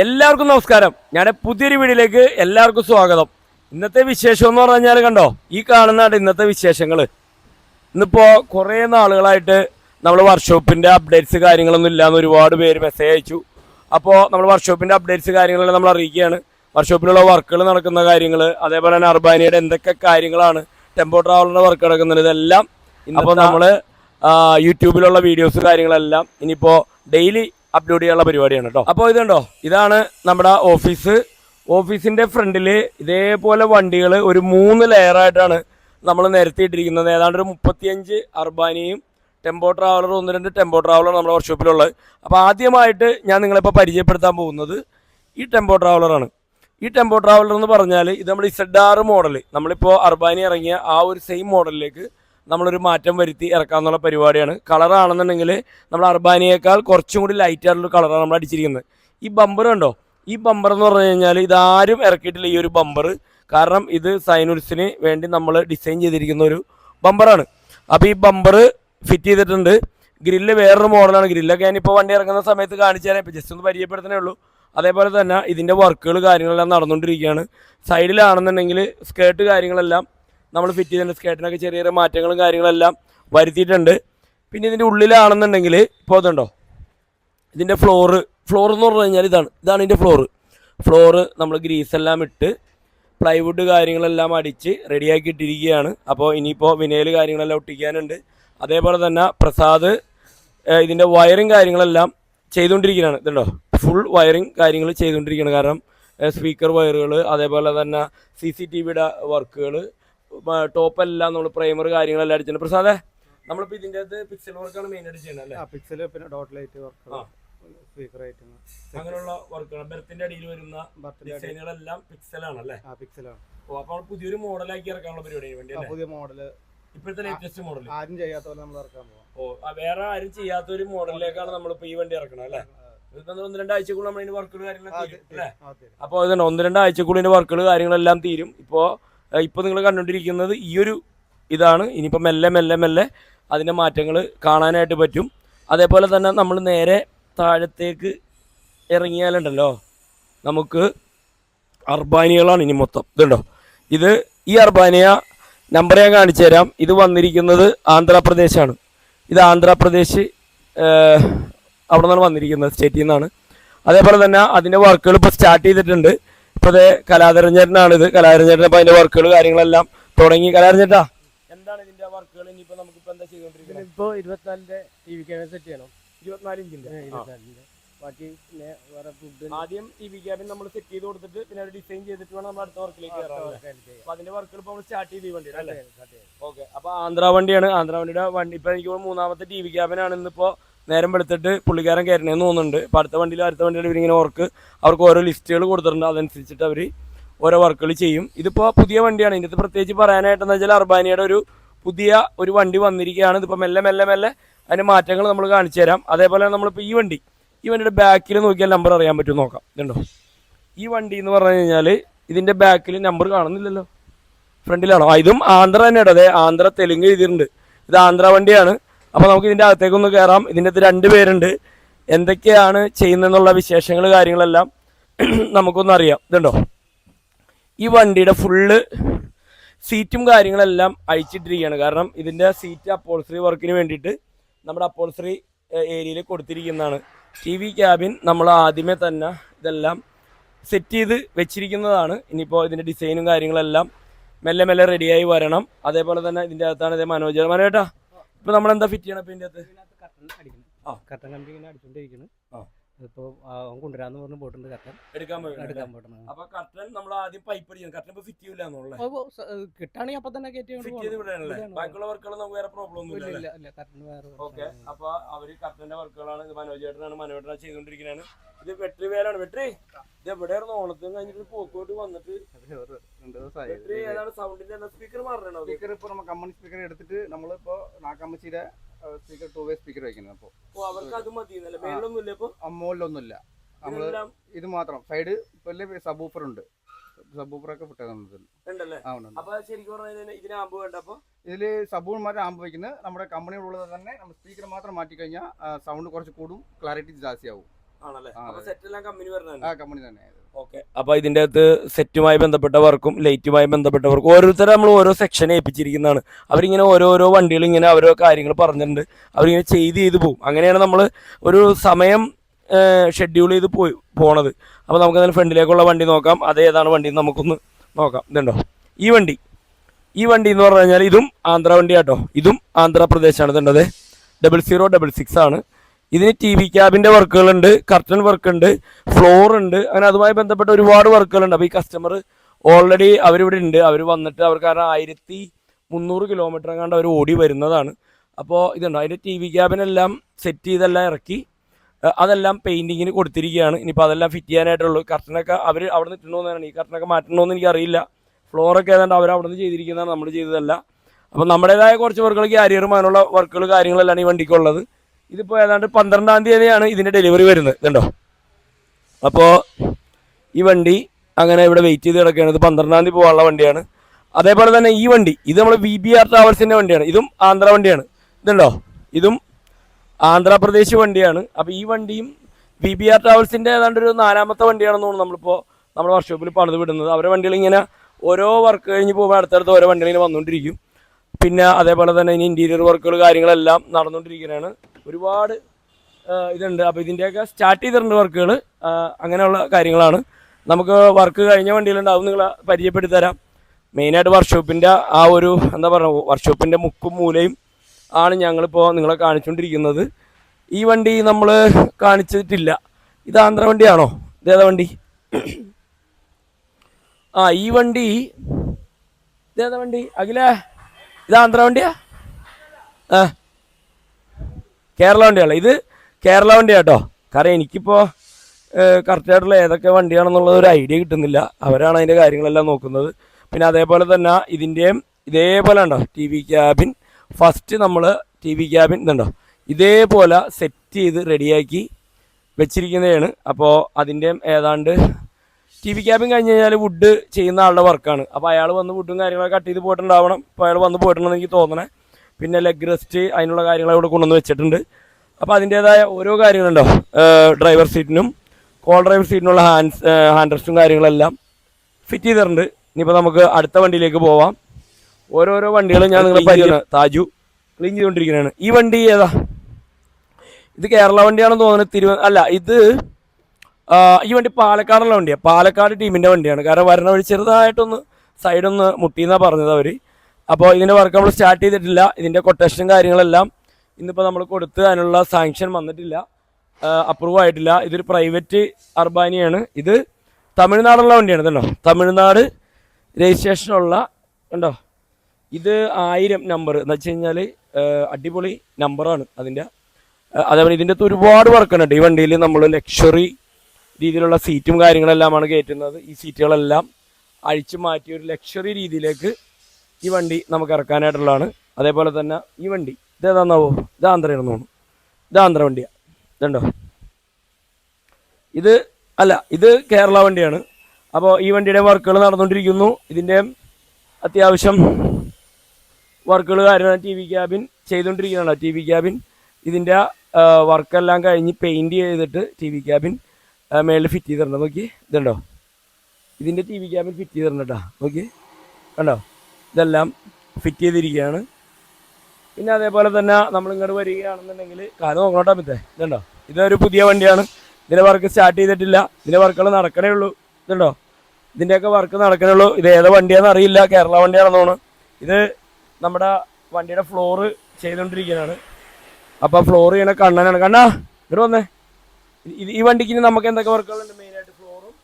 എല്ലാവർക്കും നമസ്കാരം. ഞാൻ പുതിയൊരു വീഡിയോയിലേക്ക് എല്ലാവർക്കും സ്വാഗതം. ഇന്നത്തെ വിശേഷം എന്ന് പറഞ്ഞാൽ കണ്ടോ? ഈ കാണുന്നതാണ് ഇന്നത്തെ വിശേഷങ്ങൾ ഇന്നിപ്പോൾ കുറേ നാളുകളായിട്ട് നമ്മൾ വർക്ക്ഷോപ്പിന്റെ അപ്ഡേറ്റ്സ് കാര്യങ്ങളൊന്നും ഇല്ലാന്ന് ഒരുപാട് പേര് മെസ്സേജ് അയച്ചു. അപ്പോൾ നമ്മൾ വർക്ക്ഷോപ്പിന്റെ അപ്ഡേറ്റ്സ് കാര്യങ്ങളെല്ലാം നമ്മൾ അറിയിക്കുകയാണ്. വർക്ക്ഷോപ്പിലുള്ള വർക്കുകൾ നടക്കുന്ന കാര്യങ്ങൾ അതേപോലെ തന്നെ അർബാനിയുടെ എന്തൊക്കെ കാര്യങ്ങളാണ് ടെമ്പോ ട്രാവലറിന്റെ വർക്ക് നടക്കുന്നത് ഇതെല്ലാം. അപ്പോൾ നമ്മൾ യൂട്യൂബിലുള്ള വീഡിയോസ് കാര്യങ്ങളെല്ലാം ഇനിയിപ്പോൾ ഡെയിലി അപ്ലോഡ് ചെയ്യാനുള്ള പരിപാടിയാണ് കേട്ടോ അപ്പോൾ ഇതുണ്ടോ? ഇതാണ് നമ്മുടെ ഓഫീസ്. ഓഫീസിന്റെ ഫ്രണ്ടിൽ ഇതേപോലെ വണ്ടികൾ ഒരു മൂന്ന് ലെയറായിട്ടാണ് നമ്മൾ നിരത്തിയിട്ടിരിക്കുന്നത്. ഏതാണ്ട് ഒരു മുപ്പത്തിയഞ്ച് അർബാനിയും ടെമ്പോ ട്രാവലർ ഒന്ന് രണ്ട് ടെമ്പോ ട്രാവലർ നമ്മുടെ വർക്ക്ഷോപ്പിലുള്ളത് അപ്പോൾ ആദ്യമായിട്ട് ഞാൻ നിങ്ങളിപ്പോൾ പരിചയപ്പെടുത്താൻ പോകുന്നത് ഈ ടെമ്പോ ട്രാവലറാണ്. ഈ ടെമ്പോ ട്രാവലർ എന്ന് പറഞ്ഞാൽ ഇത് നമ്മുടെ ഇസഡ് ആറ് മോഡൽ നമ്മളിപ്പോൾ അർബാനി ഇറങ്ങിയ ആ ഒരു സെയിം മോഡലിലേക്ക് നമ്മളൊരു മാറ്റം വരുത്തി ഇറക്കാമെന്നുള്ള പരിപാടിയാണ്. കളറാണെന്നുണ്ടെങ്കിൽ നമ്മൾ അർബാനിയേക്കാൾ കുറച്ചും കൂടി ലൈറ്റ് ആയിട്ടുള്ള കളറാണ് നമ്മൾ അടിച്ചിരിക്കുന്നത്. ഈ ബമ്പർ കണ്ടോ? ഈ ബമ്പർ എന്ന് പറഞ്ഞു കഴിഞ്ഞാൽ ഇതാരും ഇറക്കിയിട്ടില്ല ഈ ഒരു ബമ്പർ കാരണം ഇത് സൈനുൽസിന് വേണ്ടി നമ്മൾ ഡിസൈൻ ചെയ്തിരിക്കുന്ന ഒരു ബമ്പറാണ് അപ്പോൾ ഈ ബമ്പർ ഫിറ്റ് ചെയ്തിട്ടുണ്ട്. ഗ്രില്ല് വേറൊരു മോഡലാണ് ഗ്രില്ലൊക്കെ ഞാനിപ്പോൾ വണ്ടി ഇറങ്ങുന്ന സമയത്ത് കാണിച്ചു തരാം. ഇപ്പോൾ ജസ്റ്റ് ഒന്ന് പരിചയപ്പെടുത്തണേ ഉള്ളൂ. അതേപോലെ തന്നെ ഇതിന്റെ വർക്കുകൾ കാര്യങ്ങളെല്ലാം നടന്നുകൊണ്ടിരിക്കുകയാണ്. സൈഡിലാണെന്നുണ്ടെങ്കിൽ സ്കേർട്ട് കാര്യങ്ങളെല്ലാം നമ്മൾ ഫിറ്റ് ചെയ്തിട്ടുണ്ട് സ്കേറ്റിനൊക്കെ ചെറിയ ചെറിയ മാറ്റങ്ങളും കാര്യങ്ങളെല്ലാം വരുത്തിയിട്ടുണ്ട്. പിന്നെ ഇതിന്റെ ഉള്ളിലാണെന്നുണ്ടെങ്കിൽ ഇപ്പോൾ അതുണ്ടോ? ഇതിന്റെ ഫ്ലോറ് ഫ്ലോർ എന്ന് പറഞ്ഞു കഴിഞ്ഞാൽ ഇതാണ്. ഇതാണ് ഇതിന്റെ ഫ്ലോറ് ഫ്ലോറ് നമ്മൾ ഗ്രീസ് എല്ലാം ഇട്ട് പ്ലൈവുഡ് കാര്യങ്ങളെല്ലാം അടിച്ച് റെഡിയാക്കി ഇട്ടിരിക്കുകയാണ്. അപ്പോൾ ഇനിയിപ്പോൾ വിനയിൽ കാര്യങ്ങളെല്ലാം ഒട്ടിക്കാനുണ്ട്. അതേപോലെ തന്നെ പ്രസാദ് ഇതിന്റെ വയറിങ് കാര്യങ്ങളെല്ലാം ചെയ്തുകൊണ്ടിരിക്കുകയാണ്. ഇതുണ്ടോ? ഫുൾ വയറിങ് കാര്യങ്ങൾ ചെയ്തുകൊണ്ടിരിക്കുകയാണ്. കാരണം സ്പീക്കർ വയറുകൾ അതേപോലെ തന്നെ സി സി ടി വിയുടെ വർക്കുകൾ ടോപ്പെല്ലാം നമ്മൾ പ്രൈമർ കാര്യങ്ങളെല്ലാം അടിച്ചിട്ടുണ്ട്. പ്രസാദേ നമ്മളിപ്പോ ഇതിന്റെ അകത്ത് പിക്സൽ വർക്കാണ് മെയിനായിട്ട് ചെയ്യണത് അല്ലേ? ആ പിക്സൽ പിന്നെ dot light. Work speaker item അങ്ങനെയുള്ള വർക്കുകൾ ബെർത്തിന്റെ അടിയിൽ വരുന്ന ഡിസൈനുകളെല്ലാം പിക്സലാണ് അല്ലേ? ആ പിക്സലാണ് ഓ അപ്പോൾ പുതിയൊരു മോഡലാക്കി ഇറക്കാനുള്ള പരിപാടി വേണ്ടി പുതിയ മോഡൽ ഇപ്പോഴത്തെ ലേറ്റസ്റ്റ് മോഡൽ ആരും ചെയ്യാത്ത പോലെ നമ്മൾ ഇറക്കാൻ പോകാം ഓ വേറെ ആരും ചെയ്യാത്ത ഒരു മോഡലിലേക്കാണ് നമ്മളിപ്പോ ഈ വണ്ടി ഇറക്കണം അല്ലേ? ഒന്ന് രണ്ട് ആഴ്ചക്കുള്ളിൽ നമ്മൾ വർക്കുകൾ കാര്യങ്ങളൊക്കെ തീരും അല്ലേ? അപ്പോൾ ഇതുണ്ട്. ഒന്ന് രണ്ട് ആഴ്ചക്കുള്ളിൽ ഇതിന്റെ വർക്കുകൾ കാര്യങ്ങളെല്ലാം തീരും. ഇപ്പോൾ ഇപ്പോൾ നിങ്ങൾ കണ്ടുകൊണ്ടിരിക്കുന്നത് ഈ ഒരു ഇതാണ്. ഇനിയിപ്പോൾ മെല്ലെ മെല്ലെ മെല്ലെ അതിന്റെ മാറ്റങ്ങൾ കാണാനായിട്ട് പറ്റും. അതേപോലെ തന്നെ നമ്മൾ നേരെ താഴത്തേക്ക് ഇറങ്ങിയാലുണ്ടല്ലോ നമുക്ക് അർബാനികളാണ് ഇനി മൊത്തം. ഇതുണ്ടോ? ഇത് ഈ അർബാനിയ നമ്പർ ഞാൻ കാണിച്ചു തരാം. ഇത് വന്നിരിക്കുന്നത് ആന്ധ്രാപ്രദേശാണ്. ഇത് ആന്ധ്രാപ്രദേശ് അവിടെ നിന്നാണ് വന്നിരിക്കുന്നത് സ്റ്റേറ്റിൽ നിന്നാണ്. അതേപോലെ തന്നെ അതിന്റെ വർക്കുകൾ ഇപ്പോൾ സ്റ്റാർട്ട് ചെയ്തിട്ടുണ്ട്. ഇപ്പോൾ അതേ കലാധരൻ ചേട്ടനാണ് ഇത്. അപ്പൊ ഇപ്പോൾ അതിന്റെ വർക്കുകൾ കാര്യങ്ങളെല്ലാം തുടങ്ങി. കലാധരൻ ചേട്ടാ. എന്താണ് ഇതിന്റെ വർക്കുകൾ ഇനിയിപ്പോൾ നമുക്കിപ്പോൾ എന്താ ചെയ്തുകൊണ്ടിരിക്കുന്നത് ഇപ്പോ ഇരുപത്തിനാലിന്റെ ടി വി ക്യാമറ സെറ്റ് ചെയ്യണം. ഇരുപത്തിനാല് ഇഞ്ചിന്റെ ഇരുപത്തിനാലിന്റെ. ബാക്കി പിന്നെ വേറെ ഫുഡ് ആദ്യം ടി വി ക്യാബിൻ നമ്മൾ സെറ്റ് ചെയ്ത് കൊടുത്തിട്ട് പിന്നെ ഡിസൈൻ ചെയ്തിട്ട് വേണം നമ്മൾ അടുത്ത വർക്കിലേക്ക് കയറാൻ അപ്പോൾ അതിന്റെ വർക്കുകൾ ഇപ്പോൾ നമ്മൾ സ്റ്റാർട്ട് ചെയ്ത് വേണ്ടി അല്ലേ? ഓക്കെ അപ്പൊ ആന്ധ്ര വണ്ടിയാണ്. ആന്ധ്ര വണ്ടിയുടെ വണ്ടി. ഇപ്പൊ എനിക്ക് മൂന്നാമത്തെ ടി വി ക്യാബിനാണ് ഇന്നിപ്പോ നേരം വെളുത്തിട്ട് പുള്ളിക്കാരൻ കയറണേന്ന് തോന്നുന്നുണ്ട്. ഇപ്പം അടുത്ത വണ്ടിയിൽ അടുത്ത വണ്ടിയിൽ ഇവരിങ്ങനെ വർക്ക് അവർക്ക് ഓരോ ലിസ്റ്റുകൾ കൊടുത്തിട്ടുണ്ട്. അതനുസരിച്ചിട്ട് അവർ ഓരോ വർക്കുകൾ ചെയ്യും. ഇതിപ്പോൾ പുതിയ വണ്ടിയാണ്. ഇതിനകത്ത് പ്രത്യേകിച്ച് പറയാനായിട്ടെന്ന് വെച്ചാൽ അർബാനിയുടെ ഒരു പുതിയ ഒരു വണ്ടി വന്നിരിക്കുകയാണ്. ഇതിപ്പോൾ മെല്ലെ മെല്ലെ മെല്ലെ അതിന്റെ മാറ്റങ്ങൾ നമ്മൾ കാണിച്ചു തരാം. അതേപോലെ നമ്മളിപ്പോൾ ഈ വണ്ടി ഈ വണ്ടിയുടെ ബാക്കിൽ നോക്കിയാൽ നമ്പർ അറിയാൻ പറ്റും നോക്കാം. ഇതുണ്ടോ? ഈ വണ്ടി എന്ന് പറഞ്ഞു കഴിഞ്ഞാൽ ഇതിന്റെ ബാക്കിൽ നമ്പർ കാണുന്നില്ലല്ലോ. ഫ്രണ്ടിലാണോ? ഇതും ആന്ധ്ര തന്നെയാണ്. അതെ ആന്ധ്ര തെലുങ്ക് എഴുതിയിട്ടുണ്ട്. ഇത് ആന്ധ്ര വണ്ടിയാണ്. അപ്പോൾ നമുക്ക് ഇതിന്റെ അകത്തേക്കൊന്ന് കയറാം ഇതിന്റെ അകത്ത് രണ്ട് പേരുണ്ട്. എന്തൊക്കെയാണ് ചെയ്യുന്നതെന്നുള്ള വിശേഷങ്ങൾ കാര്യങ്ങളെല്ലാം നമുക്കൊന്ന് അറിയാം. ഇതുണ്ടോ? ഈ വണ്ടിയുടെ ഫുള്ള് സീറ്റും കാര്യങ്ങളെല്ലാം അഴിച്ചിട്ടിരിക്കുകയാണ്. കാരണം ഇതിന്റെ സീറ്റ് അപ്പോൾസറി വർക്കിന് വേണ്ടിയിട്ട് നമ്മുടെ അപ്പോൾസറി ഏരിയയിൽ കൊടുത്തിരിക്കുന്നതാണ്. ടി വി ക്യാബിൻ നമ്മൾ ആദ്യമേ തന്നെ ഇതെല്ലാം സെറ്റ് ചെയ്ത് വെച്ചിരിക്കുന്നതാണ്. ഇനിയിപ്പോൾ ഇതിന്റെ ഡിസൈനും കാര്യങ്ങളെല്ലാം മെല്ലെ മെല്ലെ റെഡിയായി വരണം. അതേപോലെ തന്നെ ഇതിന്റെ അകത്താണ് ഇതേ മനോജ് മനോജേട്ടാ ഇപ്പോൾ നമ്മളെന്താ ഫിറ്റ് ചെയ്യണം ഇപ്പോൾ ഇതിന്റെ അകത്ത്? കട്ടൻ അടിക്കണം. ആ. കട്ടൻ കമ്പി ഇങ്ങനെ അടിച്ചോണ്ടിരിക്കുന്നു ആ. ഇപ്പോ അവൻ കൊണ്ടുവരാന്ന് പറഞ്ഞ് പോയിട്ടുണ്ട് കട്ടൻ എടുക്കാൻ എടുക്കാൻ പോയിട്ടുണ്ട്. അപ്പൊ കട്ടൻ നമ്മൾ ആദ്യം പൈപ്പ് അടിക്കണം കട്ടൻ ഇപ്പൊ ഫിറ്റ് ചെയ്യില്ല കിട്ടാണെങ്കിൽ അപ്പൊ തന്നെ കയറ്റി ഫിറ്റ് ചെയ്ത്. വിടാനല്ലേ ബാക്കിയുള്ള വർക്കുകൾ നമുക്ക് വേറെ പ്രോബ്ലം ഒന്നും ഇല്ല ഓക്കെ അപ്പൊ അവർ കട്ടന്റെ വർക്കുകളാണ് ഇത് മനോജേട്ടനാണ് മനോജേട്ടനാണ് ചെയ്തോണ്ടിരിക്കുന്നതാണ് ഇത് വെട്രി വേലാണ്. വെട്രി ഇത് എവിടെയായിരുന്നു? ഓണത്തിന് കഴിഞ്ഞിട്ട് പോക്കോട്ട് വന്നിട്ട് വെട്രി ഏതാണ് സൗണ്ടിന്റെ സ്പീക്കർ മാറണോ? സ്പീക്കർ ഇപ്പൊ നമ്മൾ കമ്പനി സ്പീക്കർ എടുത്തിട്ട് നമ്മളിപ്പോ നാക്കാമ്പച്ചിയുടെ സ്പീക്കർ ടു വേ സ്പീക്കർ വെക്കുന്നത് അപ്പോൾ അവർക്ക് അത് മതി നമ്മൾ ഇത് മാത്രം. സൈഡ് വലിയ സബൂഫർ ഉണ്ട് സബൂഫറൊക്കെ ഉണ്ട് അപ്പൊ ശരിക്കും പറഞ്ഞാൽ ഇതിന് ആമ്പ് വേണ്ട ഇതിൽ സബൂൺ വയ്ക്കുന്നത് നമ്മുടെ കമ്പനിയിലുള്ളത് തന്നെ നമ്മൾ സ്പീക്കർ മാത്രം മാറ്റി കഴിഞ്ഞാൽ സൗണ്ട് കുറച്ച് കൂടും ക്ലാരിറ്റി ജാസ്തിയാവും. ആ, കമ്പനി തന്നെ. ഓക്കെ. അപ്പൊ ഇതിന്റെ അകത്ത് സെറ്റുമായി ബന്ധപ്പെട്ട വർക്കും ലൈറ്റുമായി ബന്ധപ്പെട്ട വർക്കും ഓരോരുത്തരെ നമ്മൾ ഓരോ സെക്ഷൻ ഏൽപ്പിച്ചിരിക്കുന്നതാണ്. അവരിങ്ങനെ ഓരോരോ വണ്ടികൾ ഇങ്ങനെ ഓരോ കാര്യങ്ങൾ പറഞ്ഞിട്ടുണ്ട്. അവരിങ്ങനെ ചെയ്ത് ചെയ്ത് പോകും അങ്ങനെയാണ് നമ്മൾ ഒരു സമയം ഷെഡ്യൂൾ ചെയ്ത് പോയി പോണത്. അപ്പോൾ നമുക്ക് അതിന് ഫ്രണ്ടിലേക്കുള്ള വണ്ടി നോക്കാം. അത് ഏതാണ് വണ്ടി നമുക്കൊന്ന് നോക്കാം. ഇതുണ്ടോ? ഈ വണ്ടി. ഈ വണ്ടി എന്ന് പറഞ്ഞു കഴിഞ്ഞാൽ ഇതും ആന്ധ്ര വണ്ടി കേട്ടോ ഇതും ആന്ധ്രാപ്രദേശാണ് ഇതുണ്ടത് ഡബിൾ സീറോ ഡബിൾ സിക്സ് ആണ്. ഇതിന് ടി വി ക്യാബിന്റെ വർക്കുകളുണ്ട് കർട്ടൺ വർക്ക് ഉണ്ട് ഫ്ലോർ ഉണ്ട്. അങ്ങനെ അതുമായി ബന്ധപ്പെട്ട ഒരുപാട് വർക്കുകളുണ്ട് അപ്പോൾ ഈ കസ്റ്റമർ ഓൾറെഡി അവരിവിടെ ഉണ്ട്. അവർ വന്നിട്ട് അവർ കാരണം ആയിരത്തി മുന്നൂറ് കിലോമീറ്റർ എങ്ങാണ്ട് അവർ ഓടി വരുന്നതാണ്. അപ്പോൾ ഇതുണ്ട്. അതിന്റെ ടി വി ക്യാബിനെല്ലാം സെറ്റ് ചെയ്തെല്ലാം ഇറക്കി അതെല്ലാം പെയിന്റിങ്ങിന് കൊടുത്തിരിക്കുകയാണ്. ഇനിയിപ്പോൾ അതെല്ലാം ഫിറ്റ് ചെയ്യാനായിട്ടുള്ളൂ. കർട്ടനൊക്കെ അവർ അവിടെ ഇട്ടുണ്ടോന്നാണ് ഈ കർട്ടനൊക്കെ മാറ്റണമെന്ന് എനിക്കറിയില്ല. ഫ്ലോറൊക്കെ ഏതാണ്ട് അവർ അവിടെ നിന്ന് ചെയ്തിരിക്കുന്നതാണ്. നമ്മൾ ചെയ്തതല്ല. അപ്പോൾ നമ്മുടേതായ കുറച്ച് വർക്കുകൾ ക്യാരിയറും അതിനുള്ള വർക്കുകൾ കാര്യങ്ങളെല്ലാം ഈ വണ്ടിക്കുള്ളത്. ഇതിപ്പോൾ ഏതാണ്ട് പന്ത്രണ്ടാം തീയതിയാണ് ഇതിന്റെ ഡെലിവറി വരുന്നത് കണ്ടോ? അപ്പോൾ ഈ വണ്ടി അങ്ങനെ ഇവിടെ വെയിറ്റ് ചെയ്ത് കിടക്കുകയാണ്. ഇത് പന്ത്രണ്ടാം തീയതി പോകാനുള്ള വണ്ടിയാണ്. അതേപോലെ തന്നെ ഈ വണ്ടി ഇത് നമ്മൾ വി ബി ആർ ട്രാവൽസിന്റെ വണ്ടിയാണ്. ഇതും ആന്ധ്ര വണ്ടിയാണ്. ഇതുണ്ടോ? ഇതും ആന്ധ്രാപ്രദേശ് വണ്ടിയാണ്. അപ്പോൾ ഈ വണ്ടിയും വി ബി ആർ ട്രാവൽസിന്റെ ഏതാണ്ട് ഒരു നാലാമത്തെ വണ്ടിയാണെന്ന് തോന്നുന്നു നമ്മളിപ്പോൾ നമ്മുടെ വർക്ക്ഷോപ്പിൽ പണിത് വിടുന്നത് അവരുടെ വണ്ടികൾ ഇങ്ങനെ ഓരോ വർക്ക് കഴിഞ്ഞ് പോകുമ്പോൾ അടുത്തടുത്ത് ഓരോ ഇങ്ങനെ വന്നുകൊണ്ടിരിക്കും പിന്നെ അതേപോലെ തന്നെ ഇനി ഇന്റീരിയർ വർക്കുകൾ കാര്യങ്ങളെല്ലാം നടന്നുകൊണ്ടിരിക്കുകയാണ് ഒരുപാട് ഇതുണ്ട്. അപ്പോൾ ഇതിന്റെയൊക്കെ സ്റ്റാർട്ട് ചെയ്തിട്ടുണ്ട് വർക്കുകൾ അങ്ങനെയുള്ള കാര്യങ്ങളാണ്. നമുക്ക് വർക്ക് കഴിഞ്ഞ വണ്ടിയിലുണ്ടാവും. നിങ്ങളെ പരിചയപ്പെടുത്തി തരാം. മെയിനായിട്ട് വർക്ക്ഷോപ്പിന്റെ ആ ഒരു എന്താ പറയുക വർക്ക്ഷോപ്പിന്റെ മുക്കും മൂലയും ആണ് ഞങ്ങളിപ്പോൾ നിങ്ങളെ കാണിച്ചുകൊണ്ടിരിക്കുന്നത്. ഈ വണ്ടി നമ്മൾ കാണിച്ചിട്ടില്ല. ഇത് ആന്ധ്ര വണ്ടിയാണോ? ഇതേതാ വണ്ടി? ആ ഈ വണ്ടി ഇതേതാ വണ്ടി? അഖിലേ ഇത് ആന്ധ്ര വണ്ടിയാ? ആ. കേരള വണ്ടിയാണ് ഇത് കേരള വണ്ടിയാട്ടോ കാരണം എനിക്കിപ്പോൾ കറക്റ്റായിട്ടുള്ള ഏതൊക്കെ വണ്ടിയാണെന്നുള്ളത് ഒരു ഐഡിയ കിട്ടുന്നില്ല. അവരാണ് അതിന്റെ കാര്യങ്ങളെല്ലാം നോക്കുന്നത്. പിന്നെ അതേപോലെ തന്നെ ഇതിന്റെയും ഇതേപോലെ ഉണ്ടോ? ടി വി ക്യാബിൻ ഫസ്റ്റ് നമ്മൾ ടി വി ക്യാബിൻ ഇതുണ്ടോ? ഇതേപോലെ സെറ്റ് ചെയ്ത് റെഡിയാക്കി വെച്ചിരിക്കുന്നതാണ്. അപ്പോൾ അതിന്റെയും ഏതാണ്ട് ടി വി ക്യാബിൻ കഴിഞ്ഞ് കഴിഞ്ഞാൽ വുഡ് ചെയ്യുന്ന ആളുടെ വർക്കാണ് അപ്പോൾ അയാൾ വന്ന് വുഡും കാര്യങ്ങളൊക്കെ കട്ട് ചെയ്ത് പോയിട്ടുണ്ടാവണം. അപ്പോൾ അയാൾ വന്ന് പോയിട്ടുണ്ടെന്ന് എനിക്ക് തോന്നണേ. പിന്നെ ലെഗ് റെസ്റ്റ് അതിനുള്ള കാര്യങ്ങൾ ഇവിടെ കൊണ്ടുവന്ന് വെച്ചിട്ടുണ്ട്. അപ്പോൾ അതിന്റേതായ ഓരോ കാര്യങ്ങളുണ്ടോ ഡ്രൈവർ സീറ്റിനും കോൾ ഡ്രൈവർ സീറ്റിനുള്ള ഹാൻഡ്സ് ഹാൻഡ് റെസ്റ്റും കാര്യങ്ങളെല്ലാം ഫിറ്റ് ചെയ്തിട്ടുണ്ട്. ഇനിയിപ്പോൾ നമുക്ക് അടുത്ത വണ്ടിയിലേക്ക് പോവാം. ഓരോരോ വണ്ടികളും ഞാൻ നിങ്ങളെ പരിചയം താജു ക്ലീൻ ചെയ്തുകൊണ്ടിരിക്കുന്നതാണ് ഈ വണ്ടി ഏതാ? ഇത് കേരള വണ്ടിയാണെന്ന് തോന്നുന്നത് തിരുവ അല്ല ഇത് ഈ വണ്ടി പാലക്കാടുള്ള വണ്ടിയാണ് പാലക്കാട് ടീമിന്റെ വണ്ടിയാണ്. കാരണം വരണ വഴി ചെറുതായിട്ടൊന്ന് സൈഡൊന്ന് മുട്ടിയെന്നാണ് പറഞ്ഞത് അവർ അപ്പോൾ ഇതിന്റെ വർക്ക് നമ്മൾ സ്റ്റാർട്ട് ചെയ്തിട്ടില്ല. ഇതിന്റെ കൊട്ടേഷനും കാര്യങ്ങളെല്ലാം ഇന്നിപ്പോൾ നമ്മൾ കൊടുത്ത് അതിനുള്ള സാങ്ഷൻ വന്നിട്ടില്ല. അപ്രൂവ് ആയിട്ടില്ല. ഇതൊരു പ്രൈവറ്റ് അർബാനിയാണ്. ഇത് തമിഴ്നാടുള്ള വണ്ടിയാണ് കണ്ടോ? തമിഴ്നാട് രജിസ്ട്രേഷനുള്ള കണ്ടോ? ഇത് ആയിരം നമ്പർ എന്ന് വെച്ച് കഴിഞ്ഞാൽ അടിപൊളി നമ്പറാണ് അതിന്റെ അതേപോലെ ഇതിന്റെ അകത്ത് ഒരുപാട് വർക്കുണ്ട് ഈ വണ്ടിയിൽ നമ്മൾ ലക്ഷറി രീതിയിലുള്ള സീറ്റും കാര്യങ്ങളെല്ലാമാണ് കയറ്റുന്നത്. ഈ സീറ്റുകളെല്ലാം അഴിച്ചു മാറ്റി ഒരു ലക്ഷറി രീതിയിലേക്ക് ഈ വണ്ടി നമുക്ക് ഇറക്കാനായിട്ടുള്ളതാണ്. അതേപോലെ തന്നെ ഈ വണ്ടി. ഇതേതാന്നാവോ ഇത് ആന്ധ്രയാണെന്ന് തോന്നുന്നു ഇത് ആന്ധ്ര വണ്ടിയാണ് ഇതുണ്ടോ? ഇത് അല്ല ഇത് കേരള വണ്ടിയാണ്. അപ്പോൾ ഈ വണ്ടിയുടെ വർക്കുകൾ നടന്നുകൊണ്ടിരിക്കുന്നു. ഇതിന്റെ അത്യാവശ്യം വർക്കുകൾ കാര്യങ്ങൾ ടി വി ക്യാബിൻ ചെയ്തുകൊണ്ടിരിക്കുകയാണ്. ടി വി ക്യാബിൻ ഇതിന്റെ വർക്കെല്ലാം കഴിഞ്ഞ് പെയിന്റ് ചെയ്തിട്ട് ടി വി ക്യാബിൻ മേളിൽ ഫിറ്റ് ചെയ്തിട്ടുണ്ട്. നോക്കി ഇതുണ്ടോ? ഇതിന്റെ ടി വി ക്യാബിൻ ഫിറ്റ് ചെയ്തിട്ടുണ്ട് കേട്ടോ. നോക്കി കണ്ടോ? ഇതെല്ലാം ഫിറ്റ് ചെയ്തിരിക്കുകയാണ്. പിന്നെ അതേപോലെ തന്നെ നമ്മൾ ഇങ്ങോട്ട് വരികയാണെന്നുണ്ടെങ്കിൽ കാലം നോക്കണോട്ടോ മിത്തേ? ഇതുണ്ടോ? ഇതൊരു പുതിയ വണ്ടിയാണ്. ഇതിന്റെ വർക്ക് സ്റ്റാർട്ട് ചെയ്തിട്ടില്ല. ഇതിന്റെ വർക്കുകൾ നടക്കണേ ഉള്ളൂ. ഇതുണ്ടോ? ഇതിന്റെയൊക്കെ വർക്ക് നടക്കണേ ഉള്ളൂ. ഇത് ഏത് വണ്ടിയാണെന്ന് അറിയില്ല. കേരള വണ്ടിയാണെന്ന് ഇത് നമ്മുടെ വണ്ടിയുടെ ഫ്ലോറ് ചെയ്തുകൊണ്ടിരിക്കുകയാണ്. അപ്പോൾ ഫ്ലോർ ചെയ്യണ കണ്ണനാണ്. കണ്ണാ ഇവിടെ വന്നേ. ഈ വണ്ടിക്ക് നമുക്ക് എന്തൊക്കെ വർക്കുകളുണ്ട് മെയിനായിട്ട് ഫ്ലോറും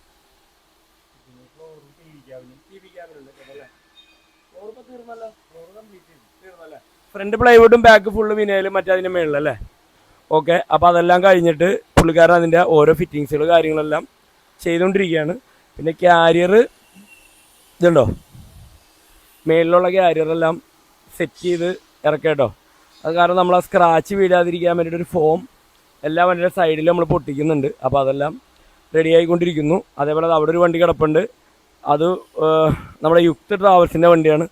ഫ്രണ്ട് പ്ലൈവുഡും ബാക്ക് ഫുള്ള് വിനയിലും മറ്റേ അതിന്റെ മേളിലല്ലേ? ഓക്കെ അപ്പോൾ അതെല്ലാം കഴിഞ്ഞിട്ട് പുള്ളിക്കാരൻ അതിന്റെ ഓരോ ഫിറ്റിങ്സുകൾ കാര്യങ്ങളെല്ലാം ചെയ്തുകൊണ്ടിരിക്കുകയാണ്. പിന്നെ ക്യാരിയർ ഇതുണ്ടോ? മേളിലുള്ള ക്യാരിയറെല്ലാം സെറ്റ് ചെയ്ത് ഇറക്കേട്ടോ അത് കാരണം നമ്മൾ ആ സ്ക്രാച്ച് വീഴാതിരിക്കാൻ വേണ്ടിയിട്ട് ഒരു ഫോം എല്ലാ വണ്ടിയുടെ സൈഡിൽ നമ്മൾ പൊട്ടിക്കുന്നുണ്ട്. അപ്പോൾ അതെല്ലാം റെഡി ആയിക്കൊണ്ടിരിക്കുന്നു. അതേപോലെ അവിടെ ഒരു വണ്ടി കിടപ്പുണ്ട്. അത് നമ്മുടെ യുക്ത് ട്രാവൽസിന്റെ വണ്ടിയാണ്.